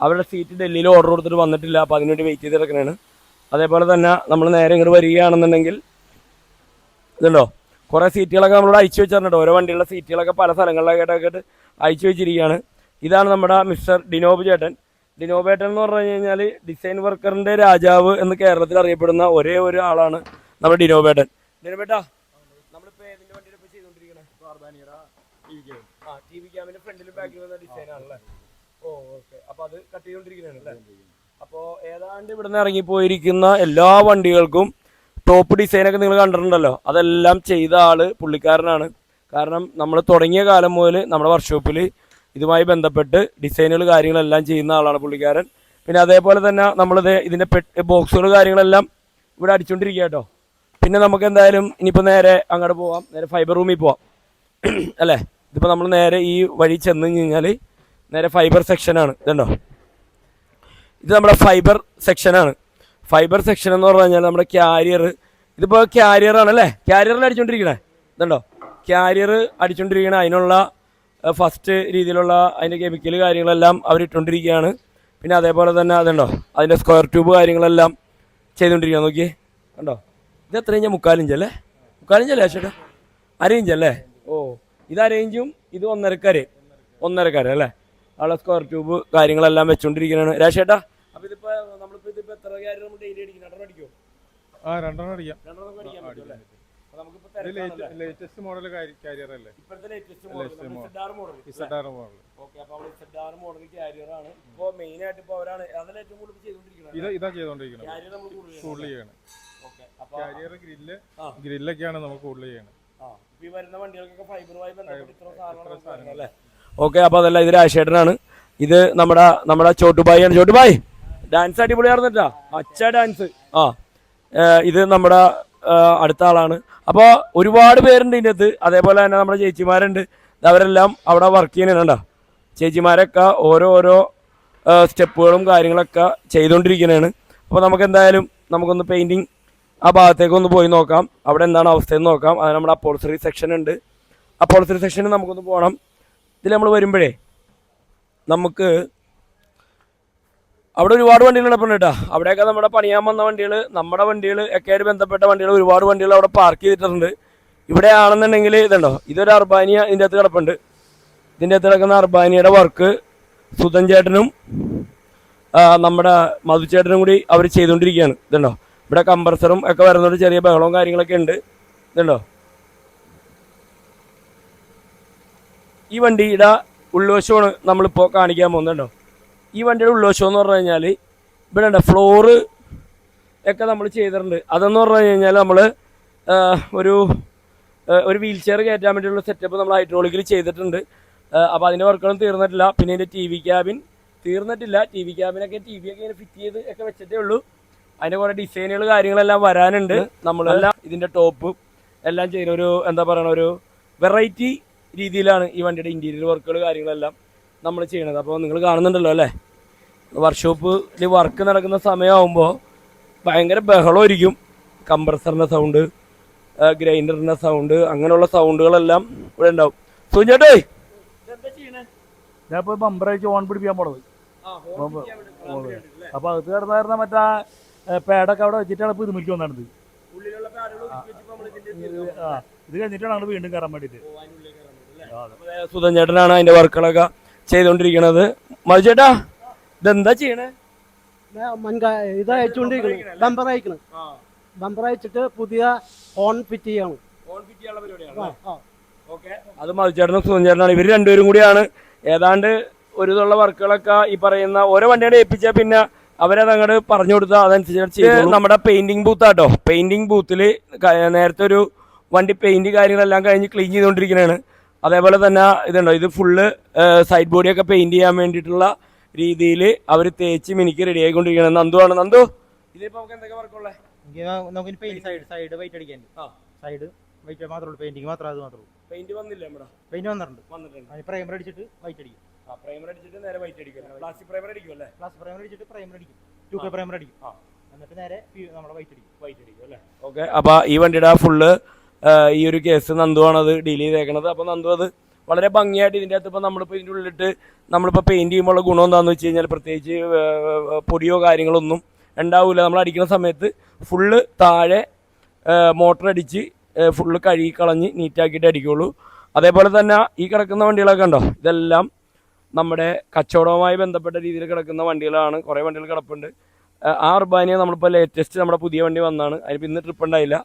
അവരുടെ സീറ്റ് ഡൽഹിയിൽ ഓർഡർ കൊടുത്തിട്ട് വന്നിട്ടില്ല അപ്പോൾ അതിനുവേണ്ടി വെയിറ്റ് ചെയ്ത് കിടക്കണാണ് അതേപോലെ തന്നെ നമ്മൾ നേരെ ഇങ്ങോട്ട് വരികയാണെന്നുണ്ടെങ്കിൽ ഇതുണ്ടോ കുറേ സീറ്റുകളൊക്കെ നമ്മളോട് അയച്ചു വെച്ചിട്ടുണ്ട് ഓരോ വണ്ടികളുടെ സീറ്റുകളൊക്കെ പല സ്ഥലങ്ങളിലൊക്കെ അയച്ചു വെച്ചിരിക്കുകയാണ് ഇതാണ് നമ്മുടെ മിസ്റ്റർ ഡിനോബ് ചേട്ടൻ ഡിനോബ് ചേട്ടൻ എന്ന് പറഞ്ഞു കഴിഞ്ഞാൽ ഡിസൈൻ വർക്കറിന്റെ രാജാവ് എന്ന് കേരളത്തിൽ അറിയപ്പെടുന്ന ഒരേ ഒരു ആളാണ് നമ്മുടെ ഡിനോബ് ചേട്ടൻ ഡിനോബേട്ടാ നമ്മളിപ്പോൾ ഏതിന്റെ വണ്ടിയുടെ ഇപ്പൊ ചെയ്തുകൊണ്ടിരിക്കണേ ആ ടി വി ക്യാമിന്റെ ഫ്രണ്ടിലും ബാക്കിലും വന്ന ഡിസൈൻ ആണല്ലേ ഓ ഓക്കെ അപ്പൊ അത് കട്ട് ചെയ്തോണ്ടിരിക്കുന്നതാണ് അല്ലേ? ഏതാണ്ട് ഇവിടുന്ന് ഇറങ്ങിപ്പോയിരിക്കുന്ന എല്ലാ വണ്ടികൾക്കും ടോപ്പ് ഡിസൈനൊക്കെ നിങ്ങൾ കണ്ടിട്ടുണ്ടല്ലോ. അതെല്ലാം ചെയ്ത ആൾ പുള്ളിക്കാരനാണ്. കാരണം നമ്മൾ തുടങ്ങിയ കാലം മുതൽ നമ്മുടെ വർക്ക്ഷോപ്പിൽ ഇതുമായി ബന്ധപ്പെട്ട് ഡിസൈനുകൾ കാര്യങ്ങളെല്ലാം ചെയ്യുന്ന ആളാണ് പുള്ളിക്കാരൻ. പിന്നെ അതേപോലെ തന്നെ നമ്മളിത് ഇതിന്റെ പെട്ട് ബോക്സുകൾ കാര്യങ്ങളെല്ലാം ഇവിടെ അടിച്ചുകൊണ്ടിരിക്കുക കേട്ടോ പിന്നെ നമുക്ക് എന്തായാലും ഇനിയിപ്പോൾ നേരെ അങ്ങോട്ട് പോവാം. നേരെ ഫൈബർ റൂമിൽ പോവാം. അല്ലേ? ഇതിപ്പോൾ നമ്മൾ നേരെ ഈ വഴി ചെന്ന് കഴിഞ്ഞാൽ നേരെ ഫൈബർ സെക്ഷനാണ് ഇതുണ്ടോ? ഇത് നമ്മുടെ ഫൈബർ സെക്ഷനാണ് ഫൈബർ സെക്ഷൻ എന്ന് പറഞ്ഞു കഴിഞ്ഞാൽ നമ്മുടെ ക്യാരിയർ ഇതിപ്പോൾ ക്യാരിയർ ആണ് അല്ലേ? ക്യാരിയറിൽ അടിച്ചുകൊണ്ടിരിക്കണേ ഇതുണ്ടോ? ക്യാരിയർ അടിച്ചുകൊണ്ടിരിക്കണേ അതിനുള്ള ഫസ്റ്റ് രീതിയിലുള്ള അതിന്റെ കെമിക്കൽ കാര്യങ്ങളെല്ലാം അവർ ഇട്ടുകൊണ്ടിരിക്കുകയാണ് പിന്നെ അതേപോലെ തന്നെ അതുണ്ടോ? അതിന്റെ സ്ക്വയർ ട്യൂബ് കാര്യങ്ങളെല്ലാം ചെയ്തുകൊണ്ടിരിക്കുക നോക്കിയേ. കണ്ടോ? ഇത് എത്ര അല്ലേ? മുക്കാലിഞ്ചല്ലേ ചേട്ടാ അരയിഞ്ചല്ലേ ഓ ഇത് അരയിഞ്ചും ഇത് ഒന്നരക്കര. ഒന്നരക്കര അല്ലേ? ആളെ സ്ക്വയർ ട്യൂബ് കാര്യങ്ങളെല്ലാം വെച്ചുകൊണ്ടിരിക്കുകയാണ് രാശേട്ടാ അപ്പൊ ഇതിപ്പോ നമ്മളിപ്പോ ഇതിപ്പോ എത്ര കാര്യം നമ്മൾ ഡെയിലി അടിക്കും? രണ്ടെണ്ണം അടിക്കോ ആ രണ്ടെണ്ണം അടിക്കാം. രണ്ടെണ്ണം അടിക്കാൻ? ലേറ്റസ്റ്റ് മോഡൽ കാരിയർ അല്ലേ? ഇപ്പോഴത്തെ latest model. Model ZR model okay അപ്പോൾ മോഡൽ ആണ്. മെയിൻ ആയിട്ട് ഇപ്പൊ അവരാണ് അതിൽ ഏറ്റവും കൂടുതൽ ചെയ്തുകൊണ്ടിരിക്കുന്നത് ഇത് നമ്മൾ കൂടുതൽ ചെയ്യണം ഓക്കെ അപ്പൊ കാരിയർ ഗ്രില്ല് ആ. ഗ്രില്ലൊക്കെയാണ് നമുക്ക് കൂടുതൽ ചെയ്യണം ആ, ഈ വരുന്ന വണ്ടികൾക്കൊക്കെ ഫൈബറുമായി ബന്ധപ്പെട്ട് ഇത്ര അല്ലേ? ഓക്കെ അപ്പൊ അതല്ല ഇത് രാജേട്ടനാണ് ഇത് നമ്മുടെ നമ്മുടെ ചോട്ടുബായി ആണ്. ചോട്ടുബായി ഡാൻസ് അടിപൊളിയായിരുന്നിട്ടാ? അച്ഛ ഡാൻസ് ആ ഇത് നമ്മുടെ അടുത്ത ആളാണ്. അപ്പോൾ ഒരുപാട് പേരുണ്ട് ഇതിന്റെ അതേപോലെ തന്നെ നമ്മുടെ ചേച്ചിമാരുണ്ട്. അവരെല്ലാം അവിടെ വർക്ക് ചെയ്യുന്നുണ്ടോ ചേച്ചിമാരൊക്കെ ഓരോ ഓരോ സ്റ്റെപ്പുകളും കാര്യങ്ങളൊക്കെ ചെയ്തുകൊണ്ടിരിക്കുന്നതാണ്. അപ്പോൾ നമുക്ക് എന്തായാലും നമുക്കൊന്ന് പെയിന്റിങ് ആ ഭാഗത്തേക്ക് ഒന്ന് പോയി നോക്കാം. അവിടെ എന്താണ് അവസ്ഥയെന്ന് നോക്കാം. അത് നമ്മുടെ അപ്പോൾസറി സെക്ഷൻ ഉണ്ട്. അപ്പോൾസറി സെക്ഷനിൽ നമുക്കൊന്ന് പോകണം ഇതിൽ നമ്മൾ വരുമ്പോഴേ നമുക്ക് അവിടെ ഒരുപാട് വണ്ടികൾ കിടപ്പുണ്ട് കേട്ടോ. അവിടെയൊക്കെ നമ്മുടെ പണിയാൻ വന്ന വണ്ടികൾ നമ്മുടെ വണ്ടികൾ ഒക്കെ ആയിട്ട് ബന്ധപ്പെട്ട വണ്ടികൾ ഒരുപാട് വണ്ടികൾ അവിടെ പാർക്ക് ചെയ്തിട്ടുണ്ട്. ഇവിടെ ആണെന്നുണ്ടെങ്കിൽ ഇതുണ്ടോ? ഇതൊരു അർബാനിയ ഇതിന്റെ അകത്ത് കിടപ്പുണ്ട്. ഇതിന്റെ അകത്ത് കിടക്കുന്ന അർബാനിയുടെ വർക്ക് സുധൻ ചേട്ടനും നമ്മുടെ മധുചേട്ടനും കൂടി അവർ ചെയ്തുകൊണ്ടിരിക്കുകയാണ്. ഇതുണ്ടോ? ഇവിടെ കമ്പ്രസറും ഒക്കെ വരുന്നൊരു ചെറിയ ബഹളവും കാര്യങ്ങളൊക്കെ ഉണ്ട്. ഇതുണ്ടോ? ഈ വണ്ടിയുടെ ഉൾവശമാണ് നമ്മളിപ്പോൾ കാണിക്കാൻ പോകുന്നുണ്ടോ ഈ വണ്ടിയുടെ ഉൾവശം എന്ന് പറഞ്ഞു കഴിഞ്ഞാൽ ഇവിടെ ഉണ്ട് ഫ്ലോറ് ഒക്കെ നമ്മൾ ചെയ്തിട്ടുണ്ട്. അതെന്ന് പറഞ്ഞു കഴിഞ്ഞാൽ നമ്മൾ ഒരു ഒരു വീൽ ചെയർ കയറ്റാൻ വേണ്ടിയുള്ള സെറ്റപ്പ് നമ്മൾ ഹൈഡ്രോളിക്കിൽ ചെയ്തിട്ടുണ്ട്. അപ്പോൾ അതിന്റെ വർക്കുകളും തീർന്നിട്ടില്ല. പിന്നെ ഇതിന്റെ ടി വി ക്യാബിൻ തീർന്നിട്ടില്ല. ടി വി ക്യാബിനൊക്കെ ടി വി ഒക്കെ ഇങ്ങനെ ഫിറ്റ് ചെയ്ത് ഒക്കെ വെച്ചിട്ടേ ഉള്ളൂ. അതിന്റെ കുറേ ഡിസൈനുകൾ കാര്യങ്ങളെല്ലാം വരാനുണ്ട്. നമ്മളെല്ലാം ഇതിന്റെ ടോപ്പ് എല്ലാം ചെയ്യുന്ന ഒരു എന്താ പറയുക ഒരു വെറൈറ്റി രീതിയിലാണ് ഈ വണ്ടിയുടെ ഇന്റീരിയർ വർക്കുകൾ കാര്യങ്ങളെല്ലാം നമ്മൾ ചെയ്യണത്. അപ്പോൾ നിങ്ങൾ കാണുന്നുണ്ടല്ലോ അല്ലേ? വർക്ക്ഷോപ്പിൽ വർക്ക് നടക്കുന്ന സമയമാകുമ്പോൾ ഭയങ്കര ബഹളമായിരിക്കും. കംപ്രസറിന്റെ സൗണ്ട് ഗ്രൈൻഡറിന്റെ സൗണ്ട് അങ്ങനെയുള്ള സൗണ്ടുകളെല്ലാം ഇവിടെ ഉണ്ടാവും. സുഞ്ചേട്ടേ ഞാൻ ബമ്പർ അടിച്ച് ഓൺ പിടിപ്പിക്കാൻ പോണത്. അപ്പൊ അത് കിടന്നായിരുന്ന മറ്റേ പേടൊക്കെ അവിടെ വെച്ചിട്ടാണ് ഇപ്പൊ വന്നത് ആ ഇത് കഴിഞ്ഞിട്ടാണ് അങ്ങോട്ട് വീണ്ടും കയറാൻ വേണ്ടിട്ട് സുധൻ ചേട്ടനാണ് അതിന്റെ വർക്കുകളൊക്കെ ചെയ്തുകൊണ്ടിരിക്കുന്നത്. മധുചേട്ടാ ഇതെന്താ ചെയ്യണേ? ഇത് അയച്ചുകൊണ്ടിരിക്കണം. ബമ്പർ അയക്കണം. ബമ്പർ അയച്ചിട്ട് പുതിയ ഹോൺ ഫിറ്റ് ചെയ്യണം. അത് മതി അത് മധുചേട്ടനും സുധൻ ചേട്ടനാണ് ഇവർ രണ്ടുപേരും കൂടിയാണ്. ഏതാണ്ട് ഒരു ഇതുള്ള വർക്കുകളൊക്കെ ഈ പറയുന്ന ഓരോ വണ്ടിയുടെ ഏൽപ്പിച്ചാൽ പിന്നെ അവരത് അങ്ങോട്ട് പറഞ്ഞു കൊടുത്താൽ അതനുസരിച്ച് നമ്മുടെ പെയിന്റിംഗ് ബൂത്ത് ആട്ടോ? പെയിന്റിംഗ് ബൂത്തിൽ നേരത്തെ ഒരു വണ്ടി പെയിന്റ് കാര്യങ്ങളെല്ലാം കഴിഞ്ഞ് ക്ലീൻ ചെയ്തുകൊണ്ടിരിക്കുന്നതാണ് അതേപോലെ തന്നെ ഇതുണ്ടോ ഇത് ഫുള്ള് സൈഡ് ബോഡിയൊക്കെ പെയിന്റ് ചെയ്യാൻ വേണ്ടിയിട്ടുള്ള രീതിയിൽ അവർ തേച്ച് മിനിക്ക് റെഡി ആയിക്കൊണ്ടിരിക്കണം നന്ദു ആണ്. നന്ദു ഇതിപ്പോ നമുക്ക് എന്തൊക്കെ വർക്കുള്ളേ നമുക്ക് സൈഡ് സൈഡ് വൈറ്റ് അടിക്കാൻ. സൈഡ് വൈറ്റ് മാത്രമേ ഉള്ളൂ പെയിന്റിങ് മാത്രമേ അത് മാത്രമേ പെയിന്റ് വന്നില്ല നമ്മുടെ? പെയിന്റ് വന്നിട്ടുണ്ട്. വന്നിട്ടുണ്ട്. പ്രൈമർ അടിച്ചിട്ട് വൈറ്റ് അടിക്കും. ആ പ്രൈമർ അടിച്ചിട്ട് നേരെ വൈറ്റ് അടിക്കും. പ്ലാസ്റ്റിക് പ്രൈമർ അടിക്കും അല്ലേ? പ്ലസ് പ്രൈമർ അടിച്ചിട്ട് പ്രൈമർ അടിക്കും. ടു കെ പ്രൈമർ അടിക്കും. എന്നിട്ട് നേരെ നമ്മുടെ വൈറ്റ് അടിക്കും. വൈറ്റ് അടിക്കും അല്ലേ? ഓക്കെ അപ്പൊ ഈ വണ്ടിയുടെ ഫുള്ള് ഈ ഒരു കേസ് നന്ദുവാണ് അത് ഡീൽ ചെയ്തേക്കണത്. അപ്പോൾ നന്ദു അത് വളരെ ഭംഗിയായിട്ട് ഇതിന്റെ അകത്ത് ഇപ്പോൾ നമ്മളിപ്പോൾ ഇതിന്റെ ഉള്ളിലിട്ട് നമ്മളിപ്പോൾ പെയിന്റ് ചെയ്യുമ്പോൾ ഗുണം എന്താണെന്ന് വെച്ച് കഴിഞ്ഞാൽ പ്രത്യേകിച്ച് പൊടിയോ കാര്യങ്ങളൊന്നും ഉണ്ടാവില്ല നമ്മൾ അടിക്കുന്ന സമയത്ത് ഫുള്ള് താഴെ മോട്ടർ അടിച്ച് ഫുള്ള് കഴുകി കളഞ്ഞ് നീറ്റാക്കിയിട്ട് അടിക്കുകയുള്ളൂ അതേപോലെ തന്നെ ഈ കിടക്കുന്ന വണ്ടികളൊക്കെ ഉണ്ടോ ഇതെല്ലാം നമ്മുടെ കച്ചവടവുമായി ബന്ധപ്പെട്ട രീതിയിൽ കിടക്കുന്ന വണ്ടികളാണ്. കുറേ വണ്ടികൾ കിടപ്പുണ്ട്. ആ, അർബാനിയ നമ്മളിപ്പോൾ ലേറ്റസ്റ്റ് നമ്മുടെ പുതിയ വണ്ടി വന്നാണ്. അതിനിപ്പോൾ ഇന്ന് ട്രിപ്പ് ഉണ്ടായില്ല.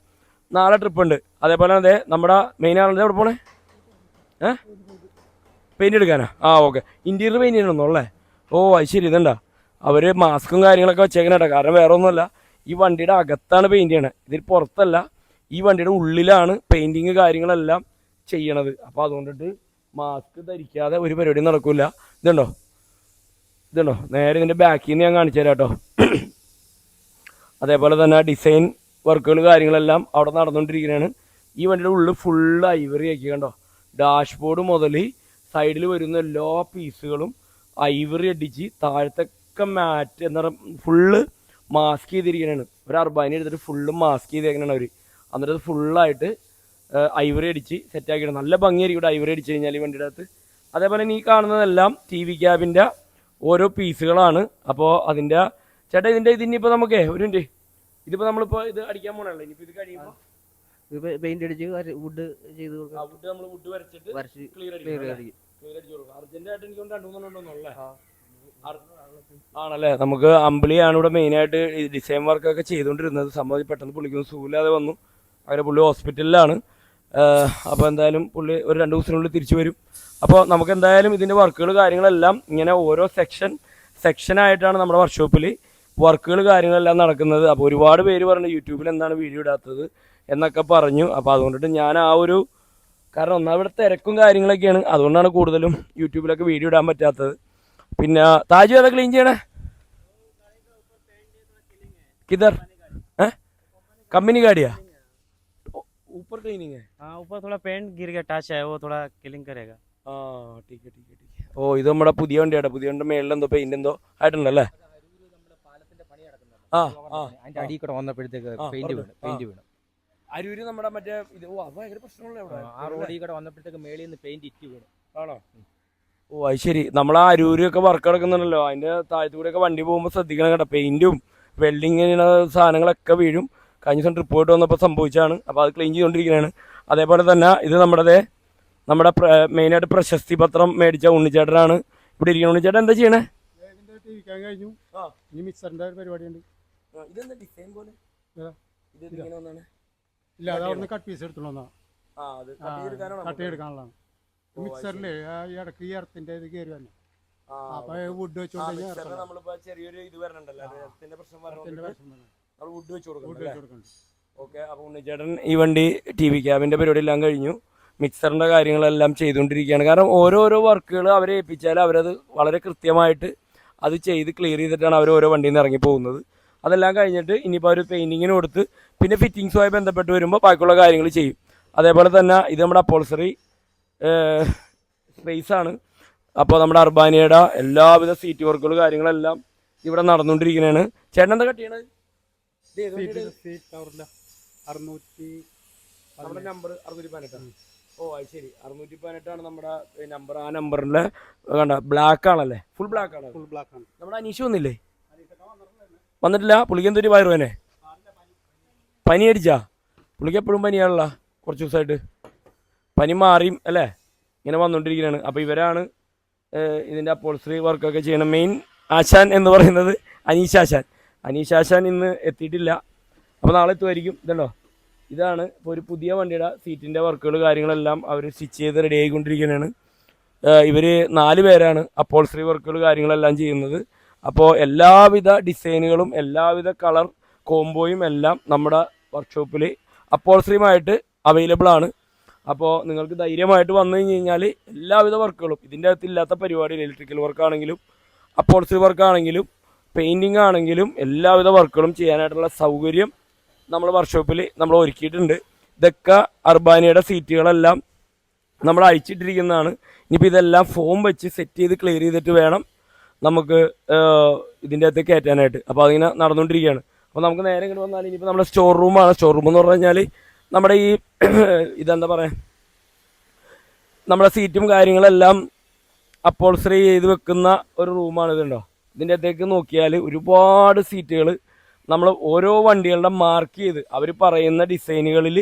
നാളെ ട്രിപ്പ് ഉണ്ട്. അതേപോലെ അതെ നമ്മുടെ മെയിൻ ആളുടെ എവിടെ പോണേ? ഏ? പെയിന്റ് എടുക്കാനാ? ആ ഓക്കെ ഇന്റീരിയർ ഇന്റീരിയർ ചെയ്യണമെന്നോ അല്ലേ? ഓ അത് ശരി. ഇതുണ്ടാ? അവർ മാസ്കും കാര്യങ്ങളൊക്കെ വെച്ചേക്കണേട്ടാ കാരണം വേറെ ഒന്നുമല്ല. ഈ വണ്ടിയുടെ അകത്താണ് പെയിന്റ് ചെയ്യണത് ഇതിൽ പുറത്തല്ല. ഈ വണ്ടിയുടെ ഉള്ളിലാണ് പെയിന്റിങ് കാര്യങ്ങളെല്ലാം ചെയ്യണത്. അപ്പോൾ അതുകൊണ്ടിട്ട് മാസ്ക് ധരിക്കാതെ ഒരു പരിപാടി നടക്കില്ല ഇതുണ്ടോ? ഇതുണ്ടോ? നേരെ ഇതിന്റെ ബാക്കിൽ നിന്ന് ഞാൻ കാണിച്ചു തരാം കേട്ടോ അതേപോലെ തന്നെ ഡിസൈൻ വർക്കുകൾ കാര്യങ്ങളെല്ലാം അവിടെ നടന്നുകൊണ്ടിരിക്കുകയാണ് ഈ വണ്ടിയുടെ ഉള്ളിൽ ഫുൾ ഐവറി ആക്കി കണ്ടോ? ഡാഷ്ബോർഡ് മുതൽ സൈഡിൽ വരുന്ന എല്ലാ പീസുകളും ഐവറി അടിച്ച് താഴത്തൊക്കെ മാറ്റ് എന്താ പറയുക ഫുള്ള് മാസ്ക് ചെയ്തിരിക്കുകയാണ് ഒരു അർബാനി എടുത്തിട്ട് ഫുള്ള് മാസ്ക് ചെയ്തേക്കണാണ് അവർ അത് ഫുള്ളായിട്ട് ഐവറി അടിച്ച് സെറ്റാക്കിയിട്ടുണ്ട് നല്ല ഭംഗിയായിരിക്കും ഇവിടെ ഐവറി അടിച്ച് കഴിഞ്ഞാൽ ഈ വണ്ടിയുടെ അകത്ത്. അതേപോലെ നീ കാണുന്നതെല്ലാം ടി വി ക്യാബിന്റെ ഓരോ പീസുകളാണ് അപ്പോൾ അതിന്റെ ചേട്ടാ ഇതിന്റെ ഇതിനിപ്പോൾ നമുക്ക് ഒരു മിനിറ്റ് ഇതിപ്പോൾ നമ്മളിപ്പോ ഇത് അടിക്കാൻ പോണല്ലോ? ഇനിയിപ്പോ ഇത് കഴിയുമ്പോ പെയിന്റ് അടിച്ച് വുഡ് ചെയ്ത് കൊടുക്കാം. വുഡ് നമ്മൾ വുഡ് വരച്ചിട്ട് വരച്ച് ക്ലിയർ ക്ലിയർ അടിക്കും. ആയിട്ട് ക്ലിയർ അടിച്ചു കൊടുക്കും. അർജന്റായിട്ട് എനിക്ക് രണ്ട് മൂന്നെണ്ണുണ്ടോന്നല്ലേ ആണല്ലേ? നമുക്ക് അമ്പിളിയാണ് ഇവിടെ മെയിൻ ആയിട്ട് ഡിസൈൻ വർക്കൊക്കെ ചെയ്തുകൊണ്ടിരുന്നത്. സംഭവം പെട്ടെന്ന് പുള്ളിക്കൊന്നും സുഖമില്ലാതെ വന്നു. അങ്ങനെ പുള്ളി ഹോസ്പിറ്റലിലാണ് അപ്പോൾ എന്തായാലും പുള്ളി ഒരു രണ്ട് ദിവസത്തിനുള്ളിൽ തിരിച്ചു വരും. അപ്പോൾ നമുക്ക് എന്തായാലും ഇതിന്റെ വർക്കുകൾ കാര്യങ്ങളെല്ലാം ഇങ്ങനെ ഓരോ സെക്ഷൻ സെക്ഷനായിട്ടാണ് നമ്മുടെ വർക്ക്ഷോപ്പിൽ വർക്കുകൾ കാര്യങ്ങളെല്ലാം നടക്കുന്നത് അപ്പോൾ ഒരുപാട് പേര് പറഞ്ഞു യൂട്യൂബിൽ എന്താണ് വീഡിയോ ഇടാത്തത് എന്നൊക്കെ പറഞ്ഞു അപ്പോൾ അതുകൊണ്ടിട്ട് ഞാൻ ആ ഒരു കാരണം ഒന്നാമത് ഇവിടെ തിരക്കും കാര്യങ്ങളൊക്കെയാണ് അതുകൊണ്ടാണ് കൂടുതലും യൂട്യൂബിലൊക്കെ വീഡിയോ ഇടാൻ പറ്റാത്തത് പിന്നെ താജു ഏതാ ക്ലീൻ ചെയ്യണേ കിതർ ഏ കമ്പനി ഗാഡിയാ ऊपर क्लीनिंग है हाँ ऊपर थोड़ा पेंट गिर गया टच है वो थोड़ा क्लीन करेगा ആ ടീക്ക് ടീക്ക് ടീക്ക് ഓ ഇത് നമ്മുടെ പുതിയ വണ്ടിയാട്ടോ പുതിയ വണ്ടിയുടെ മേളിൽ എന്തോ പെയിന്റ് എന്തോ ആയിട്ടുണ്ടല്ലേ ആ ആ അതിന്റെ അടിയിൽ കൂടെ വന്നപ്പോഴത്തേക്ക് പെയിന്റ് വീണു പെയിന്റ് വീണ്. അരൂര് നമ്മുടെ മറ്റേ ഇത് ഓ അത് ഭയങ്കര പ്രശ്നമുള്ള ആ റോഡിൽ കൂടെ വന്നപ്പോഴത്തേക്ക് മേളിൽ നിന്ന് പെയിന്റ് ഇറ്റ് വീണ്. ആണോ? ഓ അത് ശരി. നമ്മൾ ആ അരൂരൊക്കെ വർക്ക് നടക്കുന്നുണ്ടല്ലോ. അതിന്റെ താഴത്തു ഒക്കെ വണ്ടി പോകുമ്പോൾ ശ്രദ്ധിക്കണം കേട്ടോ. പെയിന്റും വെൽഡിങ് സാധനങ്ങളൊക്കെ വീഴും. കഴിഞ്ഞ ദിവസം ട്രിപ്പ് പോയിട്ട് വന്നപ്പോൾ സംഭവിച്ചാണ് അപ്പോൾ അത് ക്ലീൻ ചെയ്തുകൊണ്ടിരിക്കുകയാണ് അതേപോലെ തന്നെ ഇത് നമ്മുടെ നമ്മുടെ മെയിനായിട്ട് പ്രശസ്തി പത്രം മേടിച്ച ഉണ്ണിച്ചേട്ടനാണ്. ഇവിടെ ഇരിക്കുന്ന ഉണ്ണിച്ചേട്ടൻ എന്താ ചെയ്യണേ? കഴിഞ്ഞു. ആ. ഇനി മിക്സറിന്റെ ഒരു പരിപാടിയുണ്ട്. ഇതെന്താ ഡിസൈൻ പോലെ? ഇത് ഇല്ല കട്ട് പീസ് എടുത്തോളാം കട്ട് എടുക്കാനുള്ളതാണ് മിക്സറിൽ ഇടയ്ക്ക് ഈ ഇറത്തിന്റെ ഇത് കയറി തന്നെ ആ, അപ്പൊ വുഡ് വെച്ചോണ്ട് നമ്മളിപ്പോ ചെറിയൊരു ഇത് വരണുണ്ടല്ലോ അതിന്റെ പ്രശ്നം നമ്മൾ വുഡ് വെച്ച് കൊടുക്കണം ഓക്കെ ഉണ്ണിച്ചേട്ടൻ ഈ വണ്ടി ടി വി ക്യാബിന്റെ പരിപാടി എല്ലാം കഴിഞ്ഞു. മിക്സറിന്റെ കാര്യങ്ങളെല്ലാം ചെയ്തുകൊണ്ടിരിക്കുകയാണ്. കാരണം ഓരോരോ വർക്കുകൾ അവരെ ഏൽപ്പിച്ചാൽ അവരത് വളരെ കൃത്യമായിട്ട് അത് ചെയ്ത് ക്ലിയർ ചെയ്തിട്ടാണ് അവർ ഓരോ വണ്ടിയിൽ നിന്ന് ഇറങ്ങി പോകുന്നത്. അതെല്ലാം കഴിഞ്ഞിട്ട് ഇനിയിപ്പോൾ ഒരു പെയിന്റിങ്ങിന് കൊടുത്ത് പിന്നെ ഫിറ്റിങ്സുമായി ബന്ധപ്പെട്ട് വരുമ്പോൾ ബാക്കിയുള്ള കാര്യങ്ങൾ ചെയ്യും. അതേപോലെ തന്നെ ഇത് നമ്മുടെ അപ്പോൾസറി സ്പേസ് ആണ്. അപ്പോൾ നമ്മുടെ അർബാനിയുടെ എല്ലാവിധ സീറ്റ് വർക്കുകളും കാര്യങ്ങളെല്ലാം ഇവിടെ നടന്നുകൊണ്ടിരിക്കുന്നതാണ് ചേട്ടൻ എന്താ കട്ട് നമ്മുടെ നമ്പർ അറുന്നൂറ്റി പതിനെട്ടാണ് ഓ അത് ശരി. അറുന്നൂറ്റി പതിനെട്ടാണ് നമ്മുടെ നമ്പർ ആ നമ്പറിലെ കണ്ട ബ്ലാക്ക് ആണല്ലേ? ഫുൾ ബ്ലാക്ക് ആണ് ഫുൾ ബ്ലാക്ക് ആണ്. നമ്മുടെ അനീഷ് വന്നില്ലേ? വന്നിട്ടില്ല. പുള്ളിക്ക് എന്തൊരു തന്നെ പനി അടിച്ചാ? പുള്ളിക്ക് എപ്പോഴും പനിയാണല്ല കുറച്ച് ദിവസമായിട്ട്. പനി മാറിയും അല്ലേ? ഇങ്ങനെ വന്നുകൊണ്ടിരിക്കുകയാണ് അപ്പോൾ ഇവരാണ് ഇതിന്റെ അപ്പോൾസറി വർക്കൊക്കെ ചെയ്യണം മെയിൻ ആശാൻ എന്ന് പറയുന്നത് അനീഷ് ആശാൻ. അനീഷ് ആശാൻ ഇന്ന് എത്തിയിട്ടില്ല. അപ്പോൾ നാളെ എത്തുമായിരിക്കും. ഇതുണ്ടോ? ഇതാണ് ഇപ്പോൾ ഒരു പുതിയ വണ്ടിയുടെ സീറ്റിന്റെ വർക്കുകൾ കാര്യങ്ങളെല്ലാം അവർ സ്റ്റിച്ച് ചെയ്ത് റെഡി ആയിക്കൊണ്ടിരിക്കുകയാണ് ഇവർ നാല് പേരാണ് അപ്പോൾസറി വർക്കുകൾ കാര്യങ്ങളെല്ലാം ചെയ്യുന്നത്. അപ്പോൾ എല്ലാവിധ ഡിസൈനുകളും എല്ലാവിധ കളർ കോംബോയും എല്ലാം നമ്മുടെ വർക്ക്ഷോപ്പിൽ അപ്പോൾസറിയുമായിട്ട് അവൈലബിൾ ആണ്. അപ്പോൾ നിങ്ങൾക്ക് ധൈര്യമായിട്ട് വന്നു കഴിഞ്ഞ് കഴിഞ്ഞാൽ എല്ലാവിധ വർക്കുകളും ഇതിന്റെ അകത്ത് ഇല്ലാത്ത പരിപാടി ഇലക്ട്രിക്കൽ വർക്കാണെങ്കിലും അപ്പോൾസറി വർക്കാണെങ്കിലും പെയിന്റിങ് ആണെങ്കിലും എല്ലാവിധ വർക്കുകളും ചെയ്യാനായിട്ടുള്ള സൗകര്യം നമ്മൾ വർക്ക്ഷോപ്പിൽ നമ്മൾ ഒരുക്കിയിട്ടുണ്ട്. ഇതൊക്കെ അർബാനിയുടെ സീറ്റുകളെല്ലാം നമ്മൾ അഴിച്ചിട്ടിരിക്കുന്നതാണ്. ഇനിയിപ്പോൾ ഇതെല്ലാം ഫോം വെച്ച് സെറ്റ് ചെയ്ത് ക്ലിയർ ചെയ്തിട്ട് വേണം നമുക്ക് ഇതിന്റെ അകത്ത് കയറ്റാനായിട്ട്. അപ്പോൾ അതിങ്ങനെ നടന്നുകൊണ്ടിരിക്കുകയാണ് അപ്പോൾ നമുക്ക് നേരെ ഇങ്ങോട്ട് വന്നാൽ ഇനിയിപ്പോൾ നമ്മുടെ സ്റ്റോർ റൂമാണ് സ്റ്റോർ റൂം എന്ന് പറഞ്ഞു കഴിഞ്ഞാൽ നമ്മുടെ ഈ ഇതെന്താ പറയുക നമ്മുടെ സീറ്റും കാര്യങ്ങളെല്ലാം അപ്പോൾസറി ചെയ്ത് വെക്കുന്ന ഒരു റൂമാണ് ഇതുണ്ടോ ഇതിന്റെ അകത്തേക്ക് നോക്കിയാൽ ഒരുപാട് സീറ്റുകൾ നമ്മൾ ഓരോ വണ്ടികളുടെ മാർക്ക് ചെയ്ത് അവർ പറയുന്ന ഡിസൈനുകളിൽ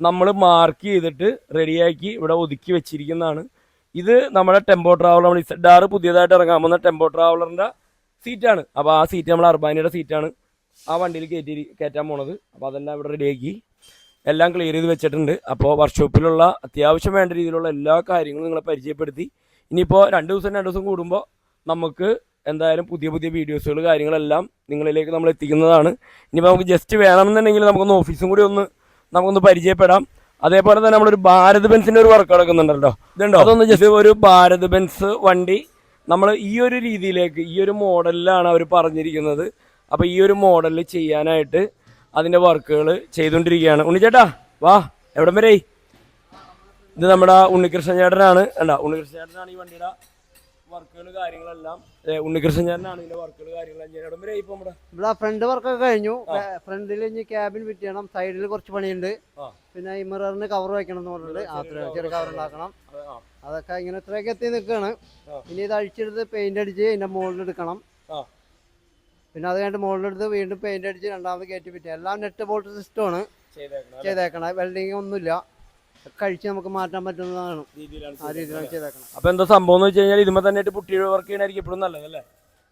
നമ്മൾ മാർക്ക് ചെയ്തിട്ട് റെഡിയാക്കി ഇവിടെ ഒതുക്കി വെച്ചിരിക്കുന്നതാണ്. ഇത് നമ്മുടെ ടെമ്പോ ട്രാവലർ നമ്മൾ ഇസഡ് ആറ് പുതിയതായിട്ട് ഇറങ്ങാൻ പോകുന്ന ടെമ്പോ ട്രാവലറിന്റെ സീറ്റാണ് അപ്പോൾ ആ സീറ്റ് നമ്മൾ അർബാനിയുടെ സീറ്റാണ് ആ വണ്ടിയിൽ കയറ്റി കയറ്റാൻ പോണത്. അപ്പോൾ അതെല്ലാം ഇവിടെ റെഡിയാക്കി എല്ലാം ക്ലിയർ ചെയ്ത് വെച്ചിട്ടുണ്ട്. അപ്പോൾ വർക്ക്ഷോപ്പിലുള്ള അത്യാവശ്യം വേണ്ട രീതിയിലുള്ള എല്ലാ കാര്യങ്ങളും നിങ്ങളെ പരിചയപ്പെടുത്തി. ഇനിയിപ്പോൾ രണ്ട് ദിവസം രണ്ട് ദിവസം കൂടുമ്പോൾ നമുക്ക് എന്തായാലും പുതിയ പുതിയ വീഡിയോസുകൾ കാര്യങ്ങളെല്ലാം നിങ്ങളിലേക്ക് നമ്മൾ എത്തിക്കുന്നതാണ്. ഇനിയിപ്പോൾ നമുക്ക് ജസ്റ്റ് വേണമെന്നുണ്ടെങ്കിൽ നമുക്കൊന്ന് ഓഫീസും കൂടി ഒന്ന് നമുക്കൊന്ന് പരിചയപ്പെടാം. അതേപോലെ തന്നെ നമ്മളൊരു ഭാരത് ബെൻസിന്റെ ഒരു വർക്ക് നടക്കുന്നുണ്ടല്ലോ. ഇതുണ്ടോ? അതൊന്ന് ജസ്റ്റ് ഒരു ഭാരത് ബെൻസ് വണ്ടി. നമ്മൾ ഈ ഒരു രീതിയിലേക്ക് ഈ ഒരു മോഡലിലാണ് അവർ പറഞ്ഞിരിക്കുന്നത്. അപ്പോൾ ഈ ഒരു മോഡലിൽ ചെയ്യാനായിട്ട് അതിന്റെ വർക്കുകൾ ചെയ്തുകൊണ്ടിരിക്കുകയാണ്. ഉണ്ണിച്ചേട്ടാ വാ എവിടം വരെ ഇത് നമ്മുടെ ഉണ്ണികൃഷ്ണൻ ചേട്ടനാണ്. അല്ല ഉണ്ണികൃഷ്ണൻ ചേട്ടനാണ് ഈ വണ്ടിയുടെ വർക്കുകൾ കാര്യങ്ങളെല്ലാം. ഉണ്ണികൃഷ്ണൻ ചേട്ടനാണ് ഇതിന്റെ വർക്കുകൾ കാര്യങ്ങളെല്ലാം ചെയ്യുന്നത് എവിടം വരെ ഇപ്പൊ നമ്മുടെ ഇവിടെ ഫ്രണ്ട് വർക്കൊക്കെ കഴിഞ്ഞു. ഫ്രണ്ടിൽ ഇനി ക്യാബിൻ ഫിറ്റ് ചെയ്യണം. സൈഡിൽ കുറച്ച് പണിയുണ്ട്. പിന്നെ ഈ മിററിന് കവർ വയ്ക്കണം എന്ന് പറഞ്ഞിട്ടുണ്ട് ആ, ചെറിയ കവർ ഉണ്ടാക്കണം. അതൊക്കെ ഇങ്ങനെ ഇത്രയൊക്കെ എത്തി നിൽക്കുകയാണ്. ഇനി ഇത് അഴിച്ചെടുത്ത് പെയിന്റ് അടിച്ച് ഇതിന്റെ മുകളിൽ എടുക്കണം. പിന്നെ അത് കഴിഞ്ഞിട്ട് മുകളിലെടുത്ത് വീണ്ടും പെയിന്റ് അടിച്ച് രണ്ടാമത് കയറ്റി പറ്റും എല്ലാം നെറ്റ് ബോൾട്ട് സിസ്റ്റമാണ്? ചെയ്തേക്കണം വെൽഡിങ് ഒന്നുമില്ല. ഒക്കെ അഴിച്ച് നമുക്ക് മാറ്റാൻ പറ്റുന്നതാണ്. ആ രീതിയിലാണ് ചെയ്തേക്കുന്നത്. ചെയ്തേക്കണം അപ്പൊ എന്താ സംഭവം എന്ന് വെച്ച് കഴിഞ്ഞാൽ ഇതുമ്പോ തന്നെ പുട്ടി വർക്ക് ചെയ്യണായിരിക്കും എപ്പോഴും നല്ലതല്ലേ?